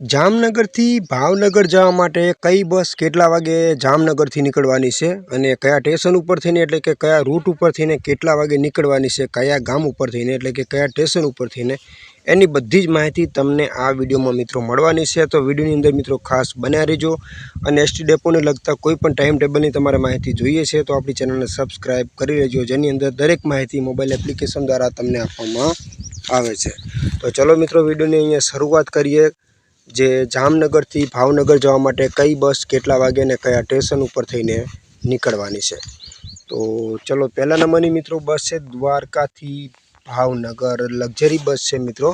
જામનગરથી ભાવનગર જવા માટે કઈ બસ કેટલા વાગે જામનગરથી નીકળવાની છે? અને કયા સ્ટેશન ઉપર થઈને એટલે કે કયા રૂટ ઉપર થઈને કેટલા વાગે નીકળવાની છે? કયા ગામ ઉપર થઈને એટલે કે કયા સ્ટેશન ઉપર થઈને એની બધી જ માહિતી તમને આ વિડીયોમાં મિત્રો મળવાની છે. તો વિડીયોની અંદર મિત્રો ખાસ બન્યા રહેજો. અને એસટી ડેપોને લગતા કોઈ પણ ટાઈમ ટેબલની તમારે માહિતી જોઈએ છે, તો આપણી ચેનલને સબસ્ક્રાઈબ કરી લેજો, જેની અંદર દરેક માહિતી મોબાઈલ એપ્લિકેશન દ્વારા તમને આપવામાં આવે છે. તો ચલો મિત્રો વિડીયોની અહીંયા શરૂઆત કરીએ. જે જામનગરથી ભાવનગર જવા માટે કઈ બસ કેટલા વાગે ને કયા સ્ટેશન ઉપર થઈને નીકળવાની છે. તો ચલો, પહેલા નંબરની મિત્રો બસ છે દ્વારકાથી ભાવનગર. લક્ઝરી બસ છે મિત્રો,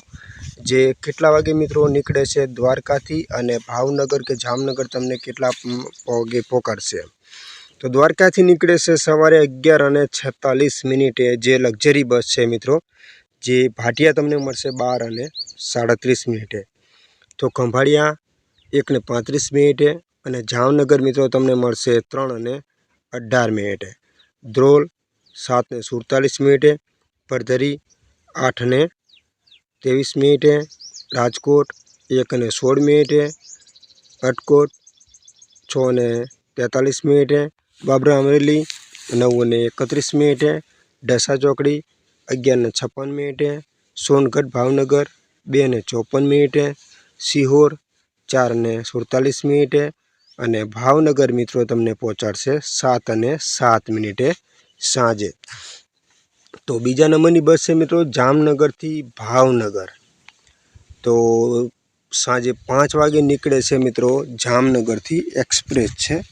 જે કેટલા વાગે મિત્રો નીકળે છે દ્વારકાથી અને ભાવનગર કે જામનગર તમને કેટલા વાગે પહોંચાડશે તો દ્વારકાથી નીકળે છે સવારે અગિયાર અને છેતાલીસ મિનિટે જે લક્ઝરી બસ છે મિત્રો, જે ભાટિયા તમને મળશે બાર અને સાડત્રીસ મિનિટે. તો ખંભાળિયા, એકને પાંત્રીસ મિનિટે અને જામનગર મિત્રો તમને મળશે ત્રણ અને અઢાર મિનિટે. ધ્રોલ, સાતને સુડતાલીસ મિનિટે પડધરી આઠને ત્રેવીસ મિનિટે, રાજકોટ એક અને સોળ મિનિટે, અટકોટ છ ને તેતાલીસ મિનિટે, બાબરા અમરેલી નવ અને એકત્રીસ મિનિટે ડસા ચોકડી, અગિયારને છપ્પન મિનિટે, સોનગઢ ભાવનગર બે ને ચોપન મિનિટે સિહોર ચાર ને સુડતાલીસ મિનિટે અને ભાવનગર મિત્રો તમને પહોંચાડશે સાત અને સાત મિનિટે સાંજે. તો બીજા નંબરની બસ છે મિત્રો જામનગરથી ભાવનગર. તો સાંજે પાંચ વાગે નીકળે છે મિત્રો જામનગરથી એક્સપ્રેસ છે,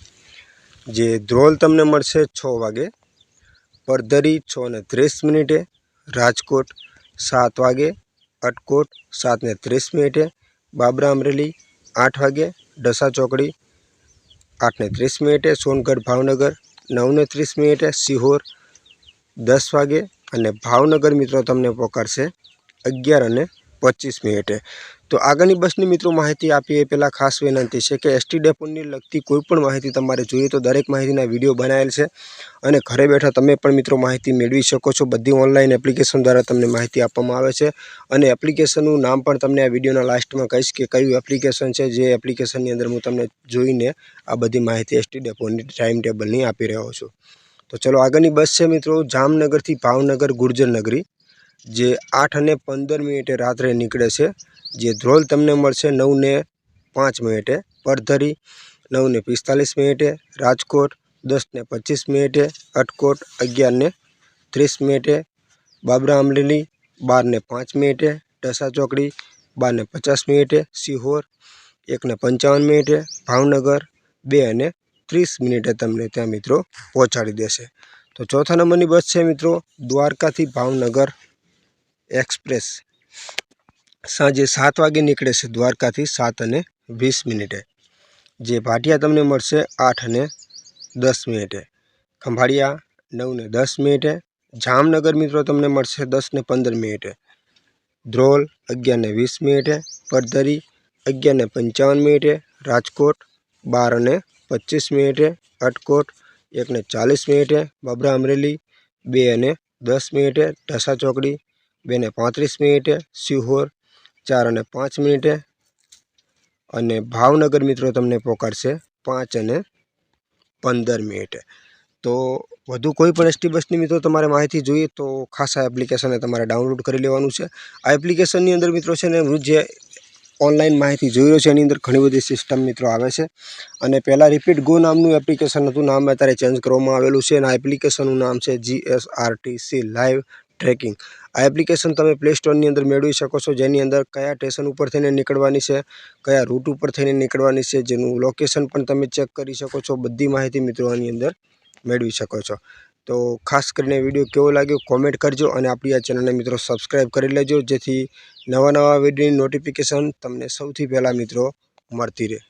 જે ધ્રોલ તમને મળશે છ વાગે, પરધરી છ ને ત્રીસ મિનિટે, રાજકોટ સાત વાગે, અટકોટ સાત ને ત્રીસ મિનિટે બાબરા અમરેલી, આઠ વાગે ડસા ચોકડી, આઠને ત્રીસ મિનિટે સોનગઢ ભાવનગર, નવને ત્રીસ મિનિટે સિહોર, દસ વાગે અને ભાવનગર મિત્રો તમને પહોંચાડશે અગિયાર અને પચીસ મિનિટે. તો આગળની બસની મિત્રો માહિતી આપીએ એ પહેલાં ખાસ વિનંતી છે કે એસટી ડેપોની લગતી કોઈ પણ માહિતી તમારે જોઈએ તો દરેક માહિતીના વીડિયો બનાવેલ છે અને ઘરે બેઠા તમે પણ મિત્રો માહિતી મેળવી શકો છો. બધી ઓનલાઈન એપ્લિકેશન દ્વારા તમને માહિતી આપવામાં આવે છે અને એપ્લિકેશનનું નામ પણ તમને આ વિડીયોના લાસ્ટમાં કહીશ કે કયું એપ્લિકેશન છે. જે એપ્લિકેશનની અંદર હું તમને જોઈને આ બધી માહિતી એસટી ડેપોની ટાઈમ ટેબલની આપી રહ્યો છું. તો ચલો આગળની બસ છે મિત્રો જામનગરથી ભાવનગર ગુર્જર નગરી. જે આઠ અને પંદર મિનિટે રાત્રે નીકળે છે. જે ધ્રોલ તમને મળશે નવ ને પાંચ મિનિટે, પરધરી નવ ને પિસ્તાલીસ મિનિટે, રાજકોટ દસ ને પચીસ મિનિટે, અટકોટ અગિયાર ને ત્રીસ મિનિટે, બાબરા અમરેલી બાર ને પાંચ મિનિટે, ઢસા ચોકડી બાર ને પચાસ મિનિટે, સિહોર એક ને પંચાવન મિનિટે, ભાવનગર બે અને ત્રીસ મિનિટે તમને ત્યાં મિત્રો પહોંચાડી દેશે. તો ચોથા નંબરની બસ છે મિત્રો દ્વારકાથી ભાવનગર. એક્સપ્રેસ. સાંજે સાત વાગે નીકળે છે દ્વારકાથી સાત અને વીસ મિનિટે. જે ભાટિયા તમને મળશે આઠ અને દસ મિનિટે. ખંભાળિયા નવ ને દસ મિનિટે. જામનગર મિત્રો તમને મળશે દસ ને પંદર મિનિટે. ધ્રોલ અગિયાર ને વીસ મિનિટે. પડધરી અગિયાર ને પંચાવન મિનિટે. રાજકોટ બાર અને પચીસ મિનિટે. અટકોટ એક ને ચાલીસ મિનિટે. બબરા અમરેલી બે અને દસ મિનિટે. ઢસા ચોકડી બે ને પાંત્રીસ મિનિટે, સિહોર ચાર અને પાંચ મિનિટે અને ભાવનગર મિત્રો તમને પોકારશે પાંચ અને પંદર મિનિટે. તો વધુ કોઈ પણ એસટી બસની મિત્રો તમારે માહિતી જોઈએ તો ખાસ આ એપ્લિકેશનને તમારે ડાઉનલોડ કરી લેવાનું છે. આ એપ્લિકેશનની અંદર મિત્રો છે ને હું જે ઓનલાઈન માહિતી જોઈ રહ્યો છે, એની અંદર ઘણી બધી સિસ્ટમ મિત્રો આવે છે. અને પહેલાં રિપીટ ગો નામનું એપ્લિકેશન હતું, નામ અત્યારે ચેન્જ કરવામાં આવેલું છે અને આ એપ્લિકેશનનું નામ છે જીએસઆરટીસી લાઈવ ટ્રેકિંગ આ એપ્લિકેશન તમે પ્લે સ્ટોરની અંદર મેળવી શકો છો, જેની અંદર કયા સ્ટેશન ઉપર થઈને નીકળવાની છે, કયા રૂટ ઉપર થઈને નીકળવાની છે, જેનું લોકેશન પણ તમે ચેક કરી શકો છો, બધી માહિતી મિત્રો આની અંદર મેળવી શકો છો. તો ખાસ કરીને વીડિયો કેવો લાગ્યો કોમેન્ટ કરજો અને આપણી આ ચેનલને મિત્રો સબસ્ક્રાઈબ કરી લેજો, જેથી નવા નવા વિડીયોની નોટિફિકેશન તમને સૌથી પહેલાં મિત્રો મળતી રહે.